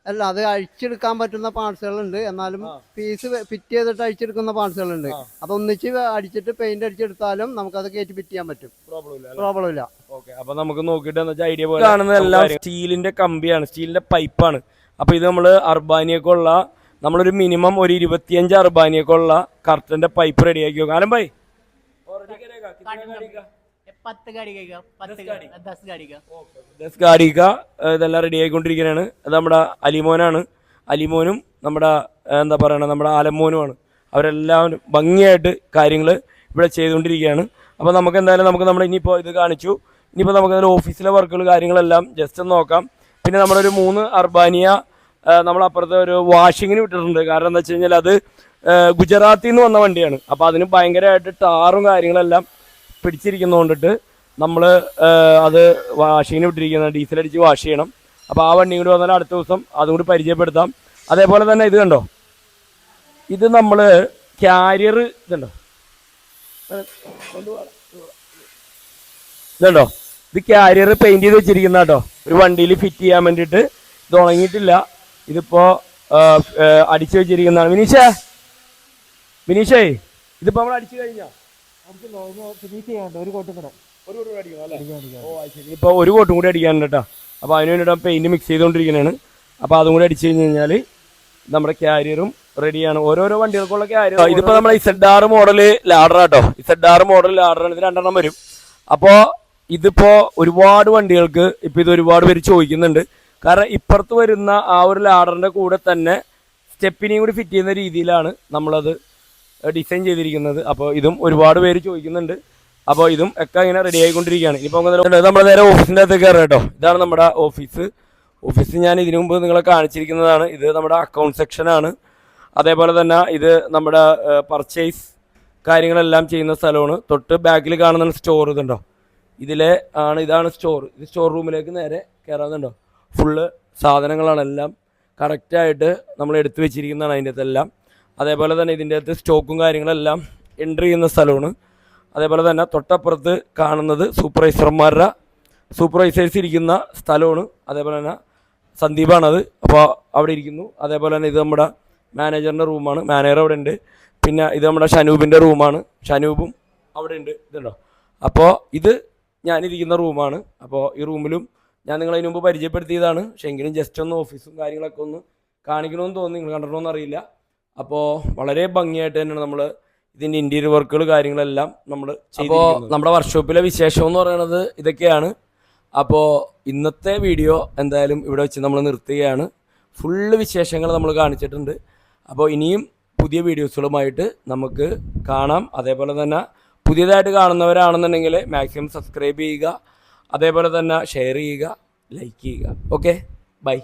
അല്ല അത് അഴിച്ചെടുക്കാൻ പറ്റുന്ന പാർട്സുകളുണ്ട്. എന്നാലും. പീസ് ഫിറ്റ് ചെയ്തിട്ട് അഴിച്ചെടുക്കുന്ന പാർട്സുകളുണ്ട്. അപ്പൊ ഒന്നിച്ച് അടിച്ചിട്ട് പെയിന്റ് അടിച്ചെടുത്താലും നമുക്ക് അത് കയറ്റി ഫിറ്റ് ചെയ്യാൻ പറ്റും. പ്രോബ്ലം ഇല്ല പ്രോബ്ലം ഇല്ല. ഓക്കെ അപ്പൊ നമുക്ക് നോക്കിയിട്ട് എന്താ ഐഡിയ പോലെ കാണുന്നതെല്ലാം സ്റ്റീലിന്റെ കമ്പിയാണ്. സ്റ്റീലിന്റെ പൈപ്പാണ് അപ്പൊ ഇത് നമ്മൾ അർബാനിയൊക്കെയുള്ള നമ്മളൊരു മിനിമം ഒരു ഇരുപത്തിയഞ്ച് അർബാനിയൊക്കെ ഉള്ള കർട്ടന്റെ പൈപ്പ് റെഡിയാക്കി വെക്കാം. ആലം ഭായി पत्त गाड़ी का दस गाड़ी? दस गाड़ी का ദസ് ഗാഡിക ഇതെല്ലാം റെഡി ആയിക്കൊണ്ടിരിക്കുകയാണ് അത് നമ്മുടെ അലിമോനാണ് അലിമോനും നമ്മുടെ ഏഹ്, എന്താ പറയണത് നമ്മുടെ ആലമോനുമാണ് അവരെല്ലാവരും ഭംഗിയായിട്ട് കാര്യങ്ങൾ ഇവിടെ ചെയ്തുകൊണ്ടിരിക്കുകയാണ് അപ്പോൾ നമുക്ക് എന്തായാലും നമുക്ക് നമ്മുടെ ഇനിയിപ്പോൾ ഇത് കാണിച്ചു ഇനിയിപ്പോൾ നമുക്ക് അതിൽ ഓഫീസിലെ വർക്കുകൾ കാര്യങ്ങളെല്ലാം ജസ്റ്റ് ഒന്ന് നോക്കാം പിന്നെ നമ്മളൊരു മൂന്ന് അർബാനിയ നമ്മളപ്പുറത്തെ ഒരു വാഷിങ്ങിന് വിട്ടിട്ടുണ്ട് കാരണം എന്താ വെച്ച് കഴിഞ്ഞാൽ അത് ഏഹ്, ഗുജറാത്തിൽ നിന്ന് വന്ന വണ്ടിയാണ്. അപ്പോൾ അതിന് ഭയങ്കരമായിട്ട് ടാറും കാര്യങ്ങളെല്ലാം പിടിച്ചിരിക്കുന്നതുകൊണ്ടിട്ട് നമ്മൾ അത് വാഷിങ്ങിന് വിട്ടിരിക്കുന്നത് ഡീസലടിച്ച് വാഷ് ചെയ്യണം. അപ്പോൾ ആ വണ്ടി കൂടി വന്നാൽ അടുത്ത ദിവസം അതും കൂടി പരിചയപ്പെടുത്താം. അതേപോലെ തന്നെ ഇത് കണ്ടോ? ഇത് നമ്മൾ ക്യാരിയർ ഇതുണ്ടോ? ഇതുണ്ടോ? ഇത് ക്യാരിയർ പെയിന്റ് ചെയ്ത് വെച്ചിരിക്കുന്ന കേട്ടോ. ഒരു വണ്ടിയിൽ ഫിറ്റ് ചെയ്യാൻ വേണ്ടിയിട്ട്. ഇത് ഉണങ്ങിയിട്ടില്ല. ഇതിപ്പോ അടിച്ചു വെച്ചിരിക്കുന്നതാണ്. വിനീഷേ വിനീഷേ ഇതിപ്പോ നമ്മൾ അടിച്ചു കഴിഞ്ഞാ? ഒരു കോട്ടും കൂടെ. ഒരു കോട്ടും കൂടി അടിക്കണം അല്ലേ? ഓ അത് ശരി. ഇപ്പൊ ഒരു കോട്ടും കൂടി അടിക്കാനുണ്ട് കേട്ടോ. അപ്പൊ അതിന് വേണ്ടിയിട്ട് പെയിന്റ് മിക്സ് ചെയ്തുകൊണ്ടിരിക്കുന്നതാണ് അപ്പൊ അതും കൂടി അടിച്ചു കഴിഞ്ഞു കഴിഞ്ഞാൽ നമ്മുടെ ക്യാരിയറും റെഡിയാണ് ഓരോരോ വണ്ടികൾക്കുള്ള ക്യാരിയർ ഇതിപ്പോ നമ്മുടെ ഇസഡ് ആറ് മോഡൽ ലാഡർ ആട്ടോ. ഇസഡ് ആറ് മോഡൽ ലാഡറാണ് ഇത് രണ്ടെണ്ണം വരും. അപ്പോ ഇതിപ്പോ ഒരുപാട് വണ്ടികൾക്ക് ഇപ്പൊ ഇത് ഒരുപാട് പേര് ചോദിക്കുന്നുണ്ട്. കാരണം ഇപ്പുറത്ത് വരുന്ന ആ ഒരു ലാഡറിന്റെ കൂടെ തന്നെ സ്റ്റെപ്പിനെയും കൂടി ഫിറ്റ് ചെയ്യുന്ന രീതിയിലാണ് നമ്മളത് ഡിസൈൻ ചെയ്തിരിക്കുന്നത്. അപ്പോൾ ഇതും ഒരുപാട് പേര് ചോദിക്കുന്നുണ്ട്. അപ്പോൾ ഇതും ഒക്കെ ഇങ്ങനെ റെഡി ആയിക്കൊണ്ടിരിക്കുകയാണ്. ഇനിയിപ്പോൾ നമ്മൾ നേരെ ഓഫീസിന്റെ അകത്ത് കയറാം കേട്ടോ. ഇതാണ് നമ്മുടെ ഓഫീസ് ഓഫീസ് ഞാൻ ഇതിനു മുമ്പ് നിങ്ങളെ കാണിച്ചിരിക്കുന്നതാണ്. ഇത് നമ്മുടെ അക്കൗണ്ട് സെക്ഷനാണ് അതേപോലെ തന്നെ ഇത് നമ്മുടെ പർച്ചേസ് കാര്യങ്ങളെല്ലാം ചെയ്യുന്ന സ്ഥലമാണ്. തൊട്ട് ബാക്കിൽ കാണുന്ന സ്റ്റോർ ഇതുണ്ടോ ഇതിലെ ആണ് ഇതാണ് സ്റ്റോർ ഇത് സ്റ്റോർ റൂമിലേക്ക് നേരെ കയറാവുന്നുണ്ടോ ഫുള്ള് സാധനങ്ങളാണ് എല്ലാം. കറക്റ്റായിട്ട് നമ്മൾ എടുത്തു വെച്ചിരിക്കുന്നതാണ് അതിന്റെ അകത്തെല്ലാം. അതേപോലെ തന്നെ ഇതിന്റെ അകത്ത് സ്റ്റോക്കും കാര്യങ്ങളെല്ലാം എൻട്രി ചെയ്യുന്ന സ്ഥലമാണ്. അതേപോലെ തന്നെ തൊട്ടപ്പുറത്ത് കാണുന്നത് സൂപ്പർവൈസർമാരുടെ സൂപ്പർവൈസേഴ്സ് ഇരിക്കുന്ന സ്ഥലമാണ്. അതേപോലെ തന്നെ സന്ദീപാണത്. അപ്പോൾ അവിടെ ഇരിക്കുന്നു. അതേപോലെ തന്നെ ഇത് നമ്മുടെ മാനേജറിന്റെ റൂമാണ്. മാനേജർ അവിടെ ഉണ്ട്. പിന്നെ ഇത് നമ്മുടെ ഷനൂബിന്റെ റൂമാണ്. ഷനൂബും അവിടെ ഉണ്ട്. ഇതുണ്ടോ? അപ്പോൾ ഇത് ഞാനിരിക്കുന്ന റൂമാണ്. അപ്പോൾ ഈ റൂമിലും ഞാൻ നിങ്ങളെ മുമ്പ് പരിചയപ്പെടുത്തിയതാണ്. പക്ഷേ എങ്കിലും ജസ്റ്റ് ഒന്ന് ഓഫീസും കാര്യങ്ങളൊക്കെ ഒന്ന് കാണിക്കണമെന്ന് തോന്നുന്നു. നിങ്ങൾ കണ്ടിട്ടുണ്ടോ അറിയില്ല. അപ്പോൾ വളരെ ഭംഗിയായിട്ട് തന്നെയാണ് നമ്മൾ ഇതിന്റെ ഇന്റീരിയർ വർക്കുകൾ കാര്യങ്ങളെല്ലാം നമ്മൾ അപ്പോൾ നമ്മുടെ വർക്ക്ഷോപ്പിലെ വിശേഷം എന്ന് പറയുന്നത് ഇതൊക്കെയാണ്. അപ്പോൾ ഇന്നത്തെ വീഡിയോ എന്തായാലും ഇവിടെ വെച്ച് നമ്മൾ നിർത്തുകയാണ്. ഫുള്ള് വിശേഷങ്ങൾ നമ്മൾ കാണിച്ചിട്ടുണ്ട്. അപ്പോൾ ഇനിയും പുതിയ വീഡിയോസുകളുമായിട്ട് നമുക്ക് കാണാം. അതേപോലെ തന്നെ പുതിയതായിട്ട് കാണുന്നവരാണെന്നുണ്ടെങ്കിൽ മാക്സിമം സബ്സ്ക്രൈബ് ചെയ്യുക. അതേപോലെ തന്നെ ഷെയർ ചെയ്യുക ലൈക്ക് ചെയ്യുക. Okay bye